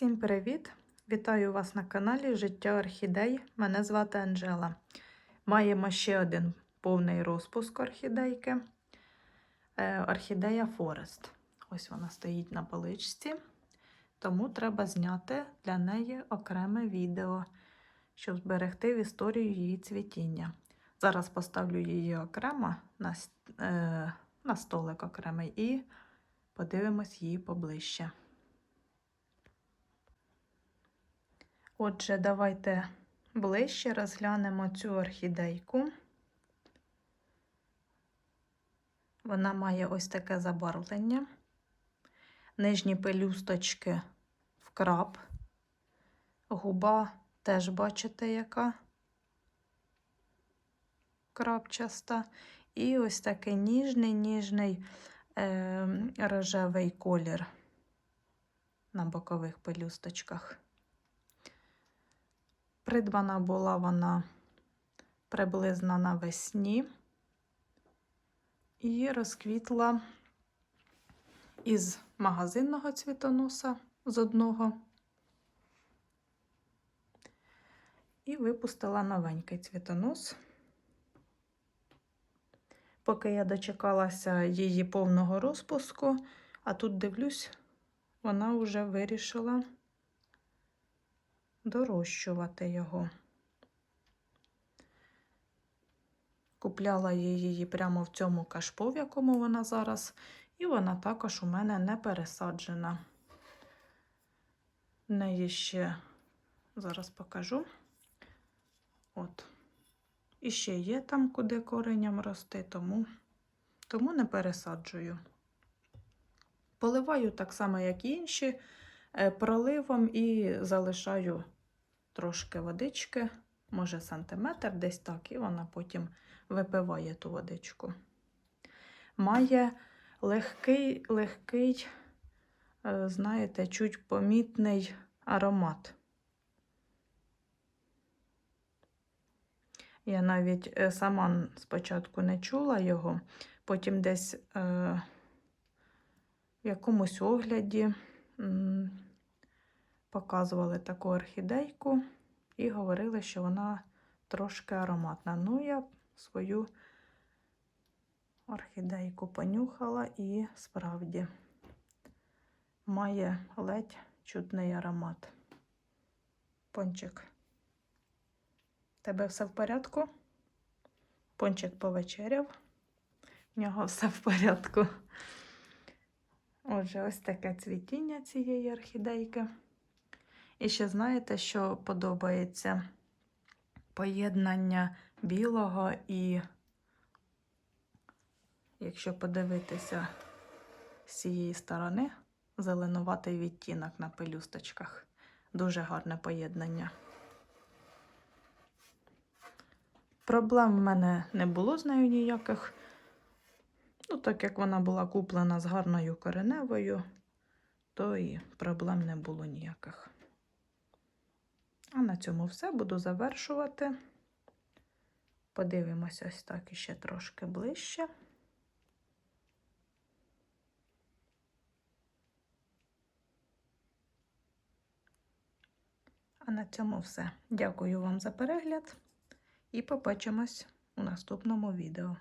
Всім привіт! Вітаю вас на каналі Життя Орхідей. Мене звати Анжела. Маємо ще один повний розпуск орхідейки. Е, Орхідея Форест. Ось вона стоїть на поличці, тому треба зняти для неї окреме відео, щоб зберегти в історію її цвітіння. Зараз поставлю її окремо на, е, на столик окремий і подивимось її поближче. Отже, давайте ближче розглянемо цю орхідейку. Вона має ось таке забарвлення. Нижні пелюсточки в краб. Губа теж бачите, яка крапчаста. І ось такий ніжний, ніжний е, рожевий колір на бокових пелюсточках. Придбана була вона приблизно навесні і розквітла із магазинного цвітоноса з одного і випустила новенький цвітонос. Поки я дочекалася її повного розпуску, а тут дивлюсь, вона вже вирішила дорощувати його. Купляла я її прямо в цьому кашпо, в якому вона зараз, і вона також у мене не пересаджена. В неї ще зараз покажу. От. І ще є там, куди кореням рости, тому, тому не пересаджую. Поливаю так само, як і інші, проливом і залишаю трошки водички, може сантиметр десь так, і вона потім випиває ту водичку. Має легкий, легкий, е, знаєте, чуть помітний аромат. Я навіть е, сама спочатку не чула його, потім десь е, в якомусь огляді показували таку орхідейку і говорили, що вона трошки ароматна. Ну, я свою орхідейку понюхала і справді має ледь чутний аромат. Пончик. Тебе все в порядку? Пончик повечеряв. В нього все в порядку. Отже, ось таке цвітіння цієї орхідейки. І ще знаєте, що подобається поєднання білого і, якщо подивитися з цієї сторони, зеленуватий відтінок на пелюсточках. Дуже гарне поєднання. Проблем в мене не було з нею ніяких. Ну, так як вона була куплена з гарною кореневою, то і проблем не було ніяких. А на цьому все буду завершувати. Подивимося ось так іще трошки ближче. А на цьому все. Дякую вам за перегляд і побачимось у наступному відео.